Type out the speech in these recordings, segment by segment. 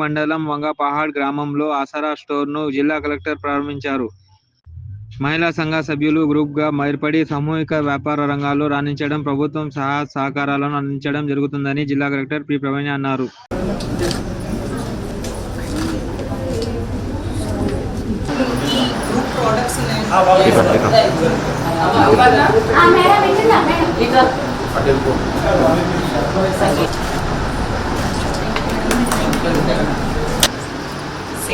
మండలం వంగపహాడ్ గ్రామంలో ఆసరా స్టోర్ను జిల్లా కలెక్టర్ ప్రారంభించారు. మహిళా సంఘ సభ్యులు గ్రూప్గా ఏర్పడి సామూహిక వ్యాపార రంగాల్లో రాణించడం ప్రభుత్వం సహాయ సహకారాలను అందించడం జరుగుతుందని జిల్లా కలెక్టర్ పి. ప్రవీణ్ అన్నారు. మేడం ఇట్లా మేడం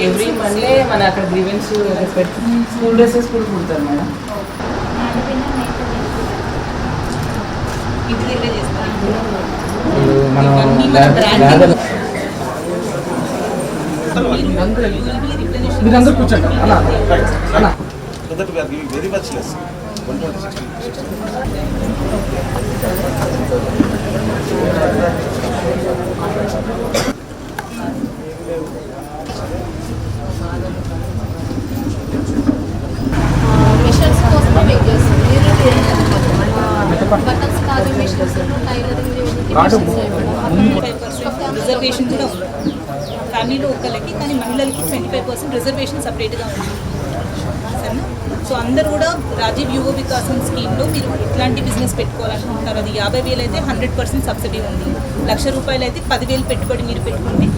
ఎవ్రీ మండే మన అక్కడ గ్రీవెన్స్ పెట్టి స్కూల్ డ్రెస్సెస్ కూడా కుడతారు మేడం. ఇంటి దగ్గర చేస్తారు? ఇవన్నీ మన branding. మీరందరూ కూర్చోండి. అలా అలా very రిజర్వేషన్ కూడా ఉంది. ఫ్యామిలీలో ఒకళ్ళకి కానీ మహిళలకి ట్వంటీ ఫైవ్ పర్సెంట్ రిజర్వేషన్ సపరేట్గా ఉంది. సరేనా? సో అందరు కూడా రాజీవ్ యువ వికాసం స్కీమ్లో మీరు ఇట్లాంటి బిజినెస్ పెట్టుకోవాలనుకుంటున్నారు. అది యాభై వేలు అయితే హండ్రెడ్ పర్సెంట్ సబ్సిడీ ఉంది. లక్ష రూపాయలు అయితే పదివేలు పెట్టుబడి మీరు పెట్టుకుంటే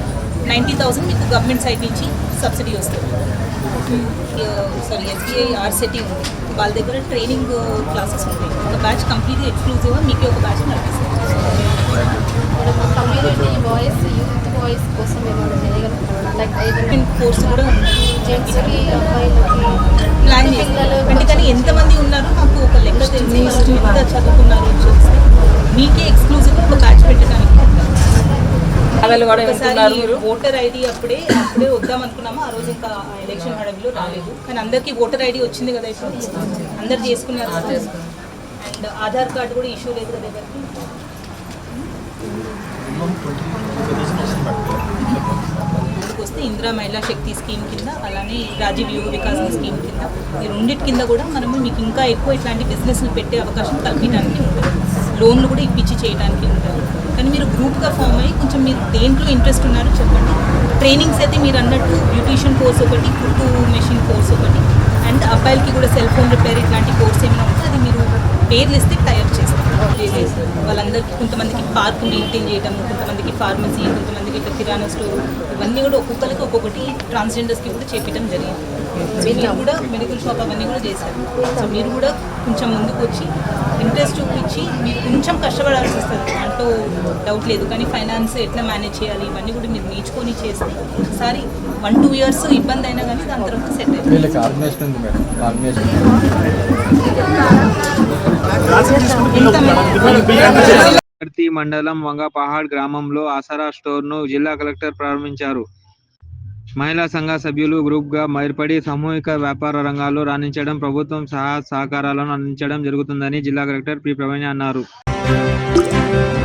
నైంటీ థౌసండ్ మీకు గవర్నమెంట్ సైడ్ నుంచి సబ్సిడీ వస్తుంది. సారీ ఎస్బీఐ ఆర్సెటీ ఉంది. వాళ్ళ దగ్గర ట్రైనింగ్ క్లాసెస్ ఉంటాయి. ఒక బ్యాచ్ కంప్లీట్గా ఎక్స్క్లూజివ్గా మీకే ఒక బ్యాచ్ నడిపిస్తుంది కమ్యూనిటీ వాయిస్ యూత్ వాయిస్ కోసం ఏమైనా లైక్ కోర్స్ కూడా ఉంది. జెంట్స్కి ప్లాన్ చేస్తారు. అంటే కానీ ఎంతమంది ఉన్నారు నాకు ఒక లెక్క తెలిసి ఎంత చదువుకున్నారు చూస్తే మీకే ఎక్స్క్లూజివ్ ఒక బ్యాచ్ పెట్టడానికి వాళ్ళు కూడా ఒకసారి ఓటర్ ఐడి అప్పుడే అప్పుడే వద్దాం అనుకున్నాము. ఆ రోజు ఇంకా ఎలక్షన్ హడవిలో రాలేదు. కానీ అందరికీ ఓటర్ ఐడి వచ్చింది కదా ఇప్పుడు. అందరు చేసుకున్నారు అండ్ ఆధార్ కార్డు కూడా ఇష్యూ లేదు కదా ఎవరికి వస్తే ఇందిరా మహిళా శక్తి స్కీమ్ కింద అలానే రాజీవ్ యువ వికాసం స్కీమ్ కింద ఈ రెండింటి కింద కూడా మనము మీకు ఇంకా ఎక్కువ ఇట్లాంటి బిజినెస్లు పెట్టే అవకాశం కల్పించడానికి ఉంటుంది. లోన్లు కూడా ఇప్పించి చేయడానికి ఉంటుంది. కానీ ఫామ్ అయ్యి కొంచెం మీరు దేంట్లో ఇంట్రెస్ట్ ఉన్నారో చెప్పండి. ట్రైనింగ్స్ అయితే మీరు అన్నట్టు బ్యూటీషియన్ కోర్స్ ఒకటి కుట్టు మెషిన్ కోర్స్ ఒకటి అండ్ అబ్బాయిలకి కూడా సెల్ ఫోన్ రిపేర్ ఇట్లాంటి కోర్స్ ఏమైనా ఉంటే అది మీరు పేర్లు ఇస్తే టైప్ చేస్తారు. వాళ్ళందరికీ కొంతమందికి పార్క్ మెయింటైన్ చేయడం కొంతమందికి ఫార్మసీ కొంతమందికి ఇట్లా కిరాణా స్టోర్ ఇవన్నీ కూడా ఒక్కొక్కరికి ఒక్కొక్కటి ట్రాన్స్జెండర్స్కి కూడా చేపించడం జరిగింది. మీరు కూడా మెడికల్ షాప్ అవన్నీ కూడా చేశారు. సో మీరు కూడా కొంచెం ముందుకు వచ్చి ఇంట్రెస్ట్ చూపించి కొంచెం కష్టపడాల్సి వస్తుంది. అంటూ డౌట్ లేదు. కానీ ఫైనాన్స్ ఎట్లా మేనేజ్ చేయాలి? ఇవన్నీ కూడా మీరు నేర్చుకొని చేస్తే ఒకసారి వన్ టూ ఇయర్స్ ఇబ్బంది అయినా కానీ దాని తర్వాత సెట్ ప్రతి మండలం వంగపహాడ్ గ్రామంలో ఆసరా స్టోర్ను జిల్లా కలెక్టర్ ప్రారంభించారు. మహిళా సంఘ సభ్యులు గ్రూప్గా ఏర్పడి సామూహిక వ్యాపార రంగాల్లో రాణించడం ప్రభుత్వం సహాయ సహకారాలను అందించడం జరుగుతుందని జిల్లా కలెక్టర్ పి. ప్రవీణ్ అన్నారు. Música